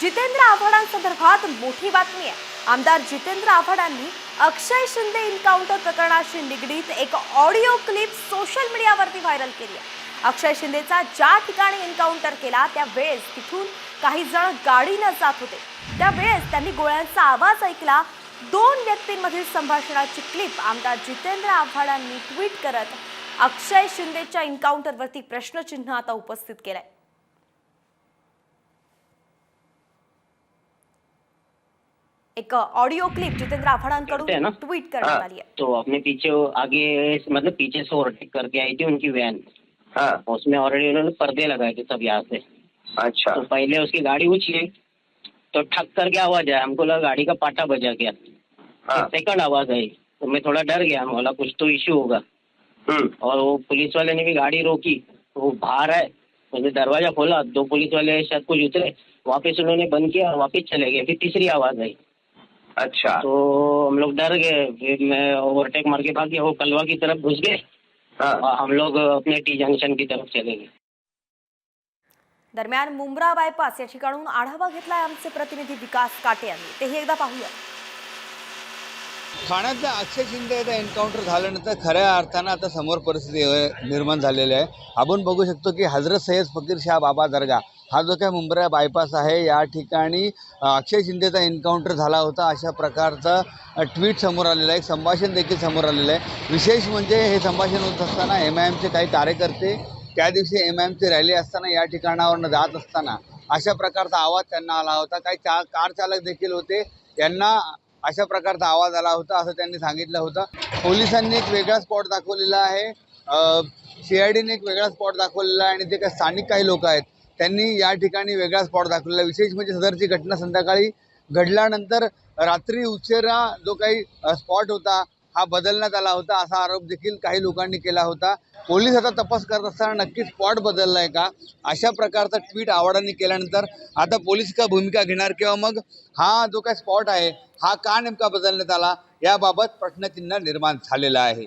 जितेंद्र आव्हाडांसंदर्भात मोठी बातमी आहे. आमदार जितेंद्र आव्हाडांनी अक्षय शिंदे इन्काउंटर प्रकरणाशी निगडीत एक ऑडिओ क्लिप सोशल मीडियावरती व्हायरल केली आहे. अक्षय शिंदेचा ज्या ठिकाणी एन्काउंटर केला त्यावेळेस तिथून काही जण गाडीनं जात होते. त्यावेळेस त्यांनी गोळ्यांचा आवाज ऐकला. दोन व्यक्तींमधील संभाषणाची क्लिप आमदार जितेंद्र आव्हाडांनी ट्विट करत अक्षय शिंदेच्या इन्काउंटरवरती प्रश्नचिन्ह आता उपस्थित केलंय. एक ऑडिओ क्लिप जितेंद्र हैं आव्हाडांकडून ना? ट्विट करण्यात हाँ, आली आहे. तो अपने पीछे आगे मतलब पीछे से ओवरटेक करके आई थी उनकी वैन हाँ। उसमें ऑलरेडी उन्होंने पर्दे लगाए थे सब यहाँ से। अच्छा। तो पहले उसकी गाड़ी उछली तो ठक करके आवाज़ आया। हमको लगा गाड़ी का पाटा बजा गया। हाँ। सेकंड आवाज़ आई। तो मैं थोड़ा डर गया। बोला कुछ तो इश्यू होगा। हम्म। और वो पुलिस वाले ने भी गाड़ी रोकी। तो वो बाहर आए। उसने दरवाज़ा खोला। दो पुलिस वाले शायद कुछ उतरे। वापस उन्होंने बंद किया और वापस चले गए। फिर तीसरी आवाज़ आई। अच्छा। तो हम लोग डर गए फिर मैं ओवरटेक मार के भाग गया वो कलवा की तरफ घुस गए। हाँ। और हम लोग अपने टी जंक्शन की तरफ चले गए। दरम्यान मुंब्रा बायपास या ठिकाणून आढावा घेतलाय आमचे प्रतिनिधी विकास काटे यांनी. तेही एकदा पाहूया ठाण्यातल्या अक्षय शिंदे याचं एन्काउंटर झाल्यानंतर खऱ्या अर्थानं आता समोर परिस्थिती निर्माण झालेली आहे. आपण बघू शकतो की हजरत सय्यद फकीर शाह बाबा दर्गा हा जो काय मुंब्रा बायपास आहे या ठिकाणी अक्षय शिंदेचा एन्काउंटर झाला होता अशा प्रकारचं ट्वीट ट्विट समोर आलेलं आहे एक संभाषण देखील समोर आलेलं आहे. विशेष म्हणजे हे संभाषण होत असताना एम आय एमचे काही कार्यकर्ते त्या दिवशी एम आय एमची रॅली असताना या ठिकाणावरनं जात असताना अशा प्रकारचा आवाज त्यांना आला होता. काही चा कार चालक देखील होते. त्यांना अशा प्रकारचा आवाज आला होता असं त्यांनी सांगितलं होतं. पोलिसांनी एक वेगळा स्पॉट दाखवलेला आहे. सी आय डीने एक वेगळा स्पॉट दाखवलेला आहे आणि जे काही स्थानिक काही लोक आहेत त्यांनी या ठिकाणी वेगळा स्पॉट दाखवलेला विशेष म्हणजे सदरची घटना संध्याकाळी घडल्यानंतर रात्री उशिरा जो काही स्पॉट होता हा बदलण्यात आला होता असा आरोप देखील काही लोकांनी केला होता. पोलीस आता तपास करत असताना नक्की स्पॉट बदलला आहे का? अशा प्रकारचा ट्विट आवाडांनी केल्यानंतर आता पोलीस का भूमिका घेणार? किंवा मग हा जो काय स्पॉट आहे हा का नेमका बदलण्यात आला? याबाबत प्रश्नचिन्ह निर्माण झालेलं आहे.